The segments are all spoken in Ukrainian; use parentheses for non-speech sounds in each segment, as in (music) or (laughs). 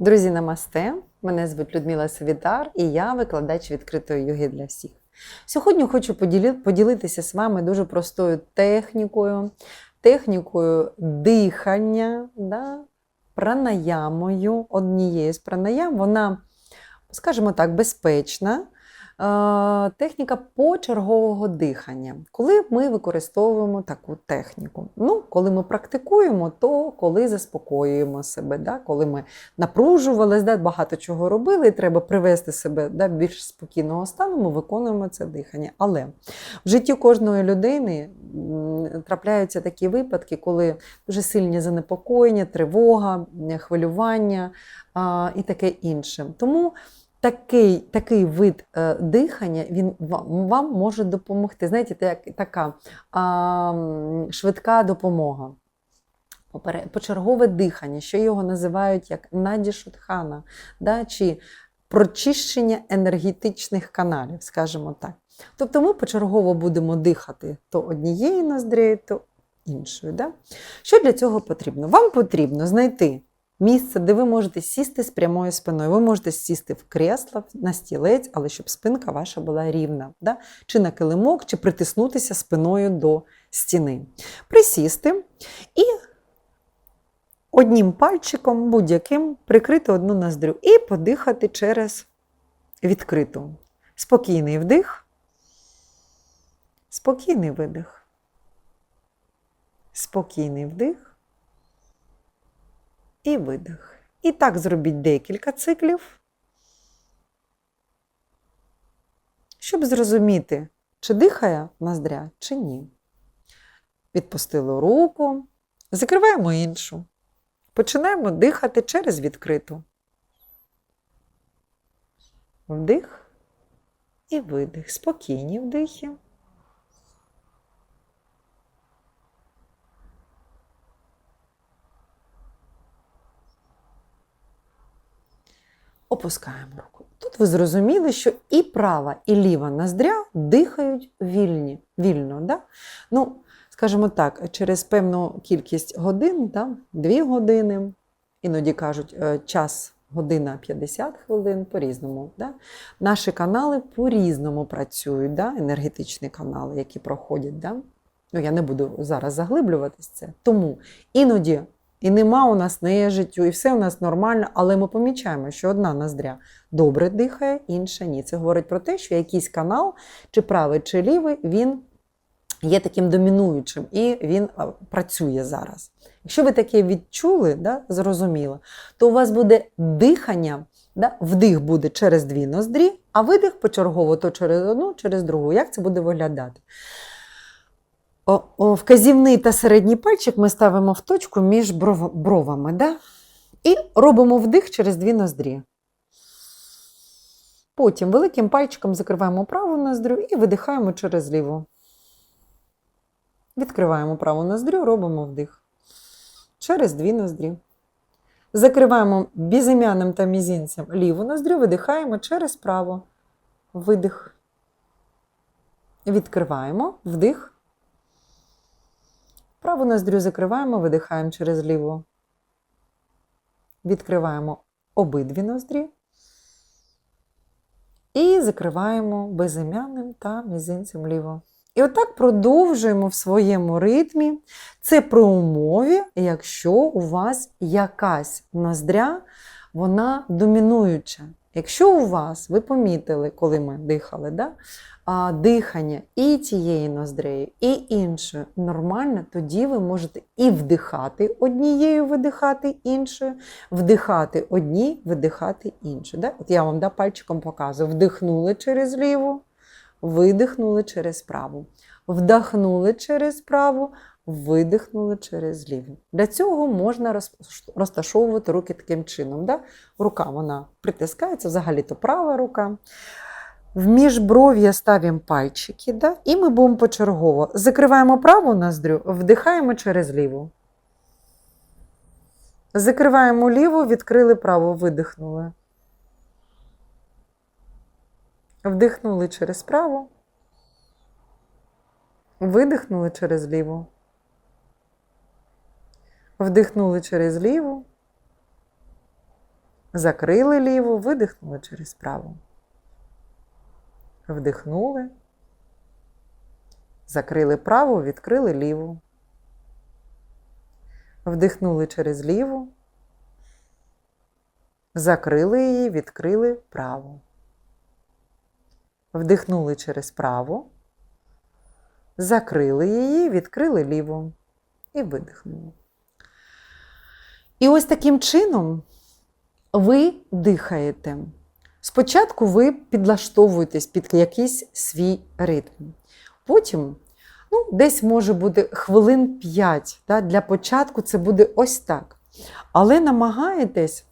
Друзі, намасте! Мене звуть Людмила Савітар і я викладач відкритої йоги для всіх. Сьогодні хочу поділитися з вами дуже простою технікою, технікою дихання, да, пранаямою, однією з пранаям. Вона, скажімо так, безпечна. Е, Техніка почергового дихання. Коли ми використовуємо таку техніку? Ну, коли ми практикуємо, то коли заспокоюємо себе, да? коли ми напружувалися, да? багато чого робили, і треба привести себе да? більш спокійного стану, ми виконуємо це дихання. Але в житті кожної людини трапляються такі випадки, коли дуже сильні занепокоєння, тривога, хвилювання і таке інше. Тому такий, такий вид е, дихання він вам, вам може допомогти. Знаєте, як така м, швидка допомога. Почергове дихання, що його називають як надішутхана, да, чи прочищення енергетичних каналів, скажімо так. Тобто ми почергово будемо дихати то однією ноздрією, то іншою. Да? Що для цього потрібно? Вам потрібно знайти місце, де ви можете сісти з прямою спиною. Ви можете сісти в кресло, на стілець, але щоб спинка ваша була рівна. Да? Чи на килимок, чи притиснутися спиною до стіни. Присісти і одним пальчиком, будь-яким, прикрити одну ноздрю і подихати через відкриту. Спокійний вдих, спокійний видих. Спокійний вдих і видих. І так зробіть декілька циклів, щоб зрозуміти, чи дихає ноздря, чи ні. Відпустили руку, закриваємо іншу. Починаємо дихати через відкриту. Вдих і видих. Спокійні вдихи. Опускаємо руку. Тут ви зрозуміли, що і права, і ліва ноздря дихають вільні, вільно. Да? Ну, скажімо так, через певну кількість годин, да, 2 години, іноді кажуть, е, час, година 50 хвилин по-різному. Да? Наші канали по-різному працюють, да? енергетичні канали, які проходять. Да? Ну, я не буду зараз заглиблюватись це. Тому іноді і нема у нас нежиттю, і все у нас нормально, але ми помічаємо, що одна ноздря добре дихає, інша ні. Це говорить про те, що якийсь канал, чи правий, чи лівий, він є таким домінуючим і він працює зараз. Якщо ви таке відчули, да, зрозуміло, то у вас буде дихання, да, вдих буде через дві ноздрі, а видих почергово то через одну, через другу. Як це буде виглядати? Вказівний та середній пальчик ми ставимо в точку між бров- бровами. Да? І робимо вдих через дві ноздрі. Потім великим пальчиком закриваємо праву ноздрю і видихаємо через ліву. Відкриваємо праву ноздрю, робимо вдих. Через дві ноздрі. Закриваємо безім'яним та мізинцем ліву ноздрю, видихаємо через праву. Видих. Відкриваємо вдих. Праву ноздрю закриваємо, видихаємо через ліву. Відкриваємо обидві ноздрі. І закриваємо безім'яним та мізинцем ліво. І отак продовжуємо в своєму ритмі. Це при умові, якщо у вас якась ноздря, вона домінуюча. Якщо у вас, ви помітили, коли ми дихали, да? дихання і тієї ноздрею, і іншою нормально, тоді ви можете і вдихати однією, видихати іншою, вдихати одній, видихати іншою. Да? От я вам да, пальчиком показую. Вдихнули через ліву, видихнули через праву. Вдохнули через праву, видихнули через ліву. Для цього можна розташовувати руки таким чином. Да? Рука вона притискається, взагалі-то права рука. В міжбров'я ставимо пальчики, да? і ми будемо почергово. Закриваємо праву ноздрю, вдихаємо через ліву. Закриваємо ліву, відкрили праву, видихнули. Вдихнули через праву. Видихнули через ліву. Вдихнули через ліву. Закрили ліву, видихнули через праву. Вдихнули. Закрили праву, відкрили ліву. Вдихнули через ліву. Закрили її, відкрили праву. Вдихнули через праву. Закрили її, відкрили ліву. І видихнули. І ось таким чином ви дихаєте. Спочатку ви підлаштовуєтесь під якийсь свій ритм. Потім, ну, десь може бути хвилин 5. Да? Для початку це буде ось так. Але намагаєтесь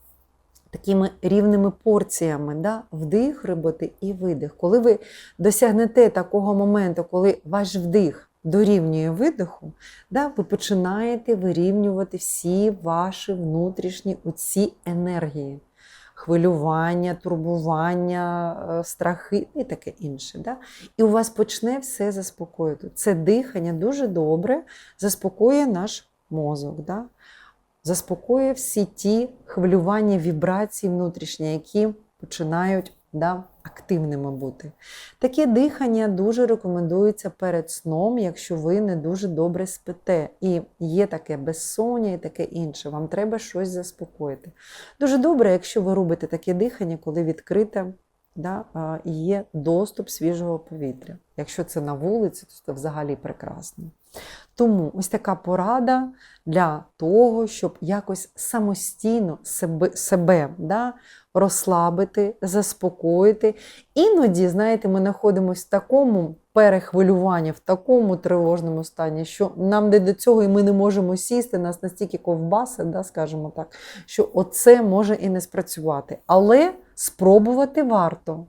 такими рівними порціями, да? вдих робити і видих. Коли ви досягнете такого моменту, коли ваш вдих дорівнює видиху, да? ви починаєте вирівнювати всі ваші внутрішні оці енергії. Хвилювання, турбування, е, страхи і таке інше. Да? І у вас почне все заспокоїти. Це дихання дуже добре заспокоює наш мозок. Да? Заспокоює всі ті хвилювання, вібрації внутрішні, які починають да, активними бути. Таке дихання дуже рекомендується перед сном, якщо ви не дуже добре спите. І є таке безсоння і таке інше. Вам треба щось заспокоїти. Дуже добре, якщо ви робите таке дихання, коли відкрите да, є доступ свіжого повітря. Якщо це на вулиці, то це взагалі прекрасно. Тому ось така порада для того, щоб якось самостійно себе, себе да, розслабити, заспокоїти. Іноді, знаєте, ми знаходимося в такому перехвилюванні, в такому тривожному стані, що нам не до цього і ми не можемо сісти, нас настільки ковбаси, да, скажімо так, що оце може і не спрацювати. Але спробувати варто.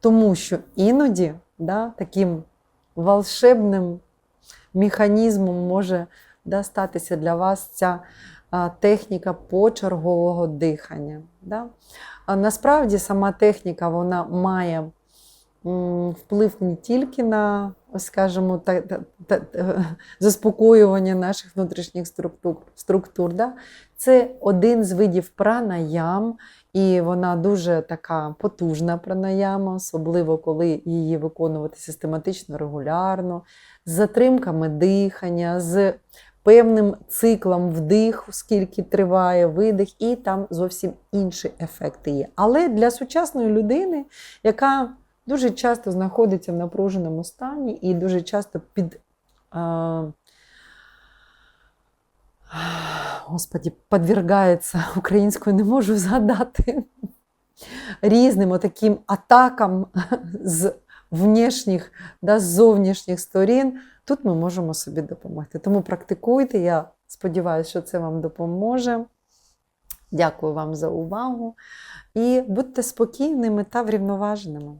Тому що іноді да, таким волшебним механізмом може да, статися для вас ця техніка почергового дихання. Да? А насправді сама техніка вона має вплив не тільки на, скажімо, та, та, та, е, заспокоювання наших внутрішніх структур. структур да? Це один з видів пранаям, і вона дуже така потужна пранаяма, особливо коли її виконувати систематично, регулярно, з затримками дихання, з певним циклом вдиху, скільки триває видих, і там зовсім інші ефекти є. Але для сучасної людини, яка дуже часто знаходиться в напруженому стані і дуже часто під. А, Господі, подвергається (laughs) українською, не можу згадати різним отаким атакам з внешніх, да, з зовнішніх сторін. Тут ми можемо собі допомогти. Тому практикуйте. Я сподіваюся, що це вам допоможе. Дякую вам за увагу. І будьте спокійними та врівноваженими.